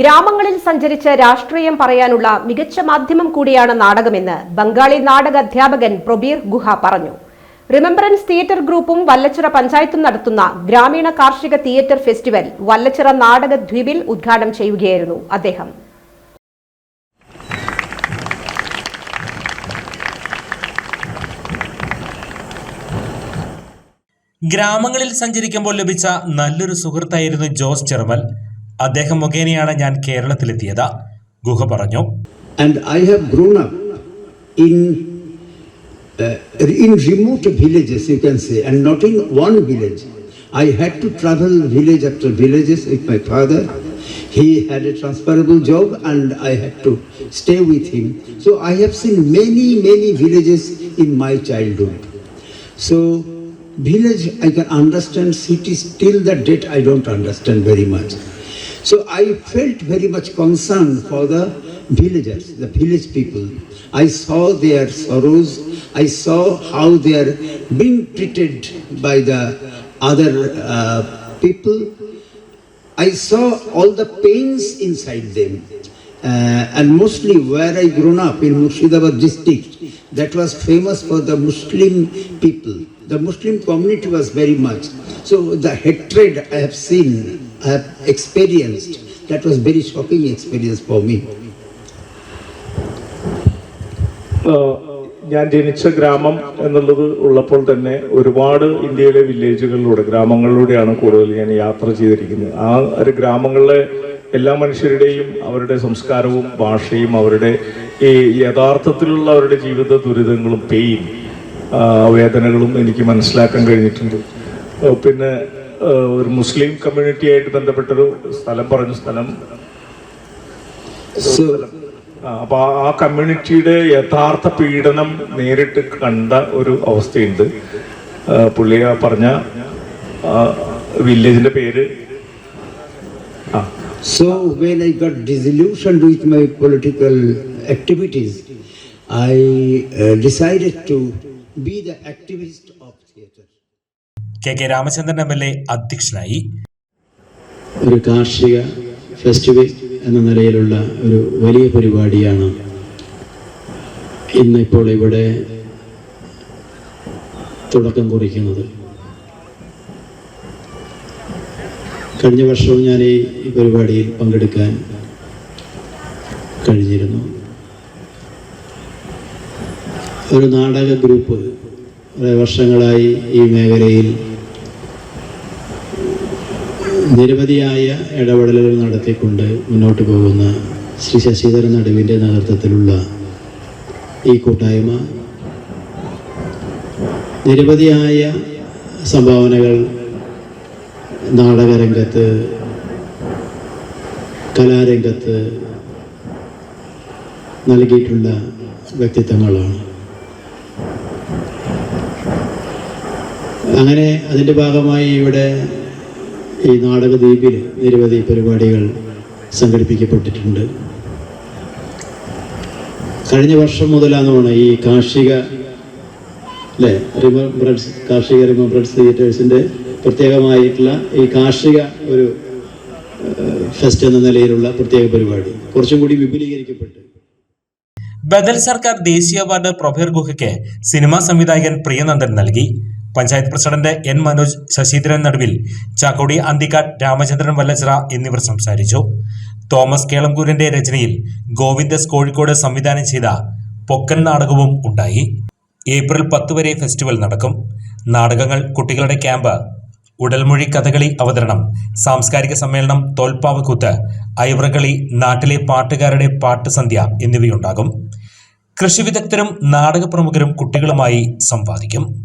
ഗ്രാമങ്ങളിൽ സഞ്ചരിച്ച് രാഷ്ട്രീയം പറയാനുള്ള മികച്ച മാധ്യമം കൂടിയാണ് നാടകമെന്ന് ബംഗാളി നാടക അധ്യാപകൻ പ്രൊബീർ ഗുഹ പറഞ്ഞു. റിമംബറൻസ് തിയേറ്റർ ഗ്രൂപ്പും വല്ലച്ചിറ പഞ്ചായത്തും നടത്തുന്ന ഗ്രാമീണ കാർഷിക തിയേറ്റർ ഫെസ്റ്റിവൽ വല്ലച്ചിറ നാടക ദ്വീപിൽ ഉദ്ഘാടനം ചെയ്യുകയായിരുന്നു അദ്ദേഹം. ഗ്രാമങ്ങളിൽ സഞ്ചരിക്കുമ്പോൾ ലഭിച്ച നല്ലൊരു സുഹൃത്തായിരുന്നു ജോസ് ചെറുമൽ. അദ്ദേഹം മുഖേനയാണ് ഞാൻ കേരളത്തിലെത്തിയത്. ഗുഹ പറഞ്ഞു. And I have grown up in in remote villages you can say and not in one village I had to travel village after villages with father he had a transferable job and I had to stay with him so I have seen many many villages in my childhood so village I can understand city still the date I don't understand very much So I felt very much concerned for the villagers, the village people. I saw their sorrows. I saw how they are being treated by the other uh, people. I saw all the pains inside them. Uh, and mostly where I grown up in Murshidabad district, that was famous for the Muslim people. The Muslim community was very much. So the hatred I have seen, I have experienced, that was very shocking experience for me. ഞാൻ ജനിച്ച ഗ്രാമം എന്നുള്ളത് ഉള്ളപ്പോൾ തന്നെ ഒരുപാട് ഇന്ത്യയിലെ വില്ലേജുകളിലൂടെ ഗ്രാമങ്ങളിലൂടെയാണ് കൂടുതൽ ഞാൻ യാത്ര ചെയ്തിരിക്കുന്നത് ആ ഒരു ഗ്രാമങ്ങളിലെ എല്ലാ മനുഷ്യരുടെയും അവരുടെ സംസ്കാരവും ഭാഷയും അവരുടെ ഈ യഥാർത്ഥത്തിലുള്ള അവരുടെ ജീവിത ദുരിതങ്ങളും പെയിൻ വേദനകളും എനിക്ക് മനസ്സിലാക്കാൻ കഴിഞ്ഞിട്ടുണ്ട്. പിന്നെ ഒരു മുസ്ലിം കമ്മ്യൂണിറ്റിയായിട്ട് ബന്ധപ്പെട്ടൊരു സ്ഥലം പറഞ്ഞ സ്ഥലം. അപ്പൊ ആ- കമ്മ്യൂണിറ്റിയുടെ യഥാർത്ഥ പീഡനം നേരിട്ട് കണ്ട ഒരു അവസ്ഥയുണ്ട്. പുള്ളിയ പറഞ്ഞ വില്ലേജിന്റെ പേര്. So when I I got with my political activities I I to decided to of theatre. K K Ramachandran M L A അധ്യക്ഷനായി. ഒരു കാർഷിക ഫെസ്റ്റിവൽ എന്ന നിലയിലുള്ള ഒരു വലിയ പരിപാടിയാണ് ഇന്നിപ്പോൾ ഇവിടെ തുടക്കം കുറിക്കുന്നത്. കഴിഞ്ഞ വർഷവും ഞാൻ ഈ പരിപാടിയിൽ പങ്കെടുക്കാൻ കഴിഞ്ഞിരുന്നു. ഒരു നാടക ഗ്രൂപ്പ് കുറേ വർഷങ്ങളായി ഈ മേഖലയിൽ നിരവധിയായ ഇടപെടലുകൾ നടത്തിക്കൊണ്ട് മുന്നോട്ട് പോകുന്ന ശ്രീ ശശിധരൻ നടുവിന്റെ നേതൃത്വത്തിലുള്ള ഈ കൂട്ടായ്മ. നിരവധിയായ സംഭാവനകൾ നാടകരംഗത്ത് കലാരംഗത്ത് നൽകിയിട്ടുള്ള വ്യക്തിത്വങ്ങളാണ്. അങ്ങനെ അതിന്റെ ഭാഗമായി ഇവിടെ ഈ നാടകദ്വീപിൽ നിരവധി പരിപാടികൾ സംഘടിപ്പിക്കപ്പെട്ടിട്ടുണ്ട്. കഴിഞ്ഞ വർഷം മുതലാണ് ഈ കാർഷിക അല്ലേ റിമംബ്രൻസ് കാർഷിക റിമംബ്രൻസ് തിയേറ്റേഴ്സിന്റെ പ്രത്യേകമായിട്ടുള്ള ഈ കാർഷിക ഒരു ഫെസ്റ്റ് എന്ന നിലയിലുള്ള പ്രത്യേക പരിപാടി. കുറച്ചും കൂടി വിപുലീകരിക്കപ്പെട്ട്. ബദൽ സർക്കാർ ദേശീയ അവാർഡ് പ്രൊഫേർ ഗുഹയ്ക്ക് സിനിമാ സംവിധായകൻ പ്രിയനന്ദൻ നൽകി. പഞ്ചായത്ത് പ്രസിഡന്റ് എൻ മനോജ് ശശീന്ദ്രൻ നടുവിൽ ചാക്കോടി അന്തിക്കാട് രാമചന്ദ്രൻ വല്ലച്ചിറ എന്നിവർ സംസാരിച്ചു. തോമസ് കേളംകൂരിന്റെ രചനയിൽ ഗോവിന്ദസ് കോഴിക്കോട് സംവിധാനം ചെയ്ത പൊക്കൻ നാടകവും ഉണ്ടായി. ഏപ്രിൽ പത്ത് വരെ ഫെസ്റ്റിവൽ നടക്കും. നാടകങ്ങൾ കുട്ടികളുടെ ക്യാമ്പ് ഉടൽമൊഴി കഥകളി അവതരണം. സാംസ്കാരിക സമ്മേളനം തോൽപ്പാവക്കൂത്ത് ഐവറകളി നാട്ടിലെ പാട്ടുകാരുടെ പാട്ടുസന്ധ്യ എന്നിവയുണ്ടാകും. കൃഷി വിദഗ്ധരും നാടക പ്രമുഖരും കുട്ടികളുമായി സംവാദിക്കും.